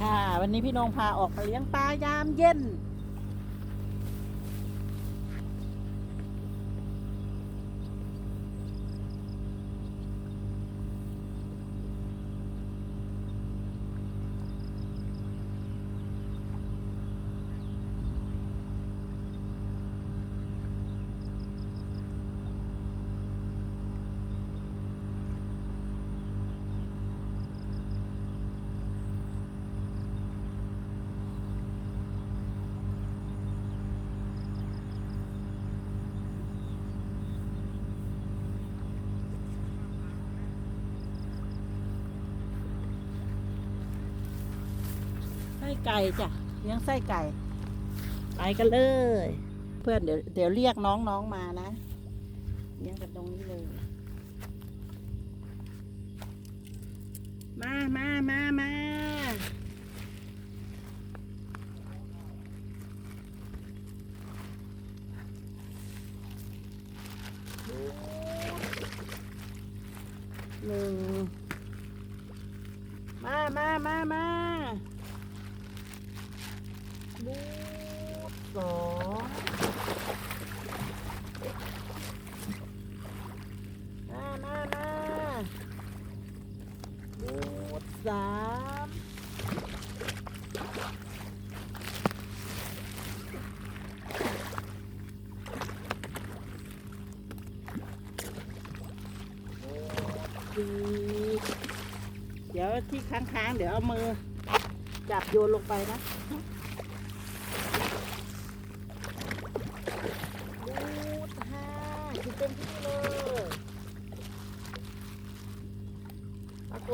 ค่ะ วันนี้พี่นงพาออกไปเลี้ยงปลายามเย็น ไส้ไก่จ้ะเลี้ยงไส้ไก่ ไปกันเลย เพื่อนเดี๋ยวเดี๋ยวเรียกน้องๆมานะเลี้ยงกันตรงนี้เลย มามามามาหนึ่ง บูดสองมามามาบูดสามบูดสี่เดี๋ยวที่ค้างๆ เดี๋ยวเอามือ จับโยนลงไปนะ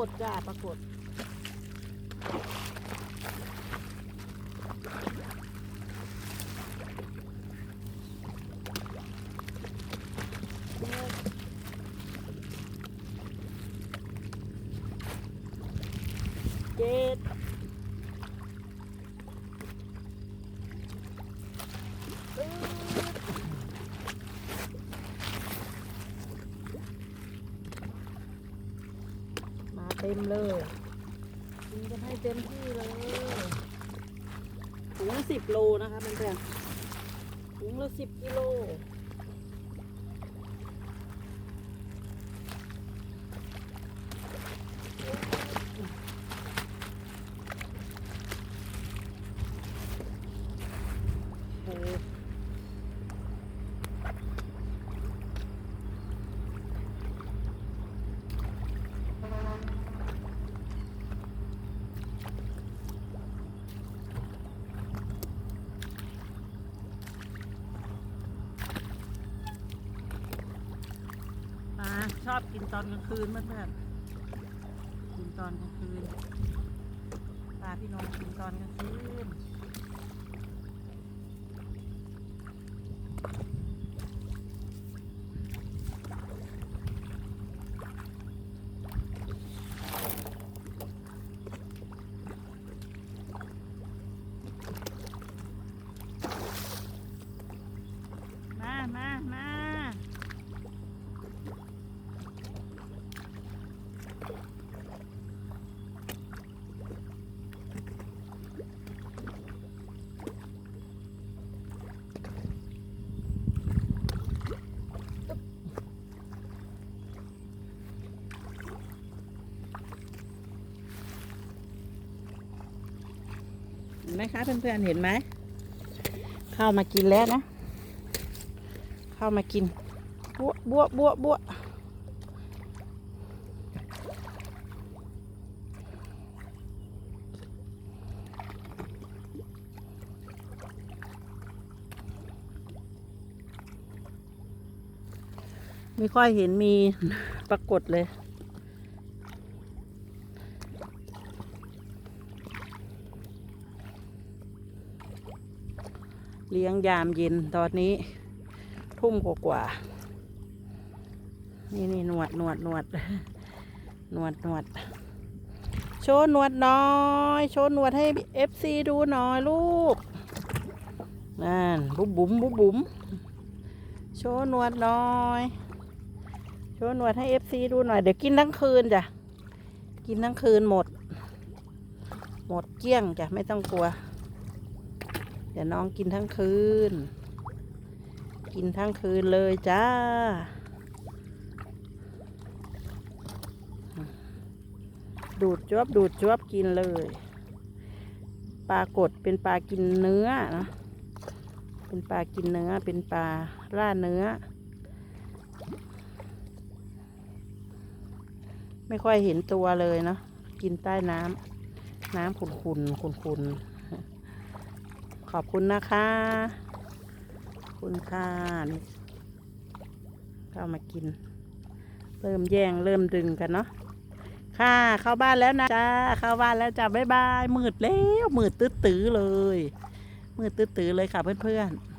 ฏจ้าปรากฏเจ็ด เต็มเลยกินกันให้เต็มที่เลยถุงละสิบโลนะคะเพื่อนๆถุงละสิบกิโล อบกินตอนกลางคืนเพื่อนๆกินตอนกลางคืนปลาพี่น้องกินตอนกลางคืน มามามา เห็นไหมคะเพื่อนๆเห็นไหมเข้ามากินแล้วนะ เข้ามากินบัวบัวบัวบัวไม่ค่อยเห็นมีปรากฏเลย เลี้ยงยามเย็นตอนนี้ ทุ่มกว่าๆนี่นี่หนวดหนวดหนวดหนวดหนวดโชว์หนวดน้อยโชว์หนวดให้เอฟซีดูหน่อยลูกนั่นบุ๋มบุ๋มบุ๋มบุ๋มโชว์หนวดน้อยโชว์หนวดให้เอฟซีดูหน่อยเดี๋ยวกินทั้งคืนจ้ะกินทั้งคืนหมด หมดเกลี้ยงจ้ะไม่ต้องกลัว เดี๋ยวน้องกินทั้งคืน กินทั้งคืนเลยจ้า ดูดจวบดูดจวบกินเลย ปลากดเป็นปลากินเนื้อนะเป็นปลากินเนื้อ เป็นปลาล่าเนื้อ ไม่ค่อยเห็นตัวเลยเนาะ กินใต้น้ำ น้ำขุนขุนขุนขุนๆ ขอบคุณนะคะคุณค่ะนี่เข้ามากิน เริ่มแย่งเริ่มดึงกันเนาะค่ะเข้าบ้านแล้วนะจ้าเข้าบ้านแล้วจ้าบ๊ายบายมืดแล้วมืดตื้อๆเลยมืดตื้อๆเลยค่ะเพื่อนๆ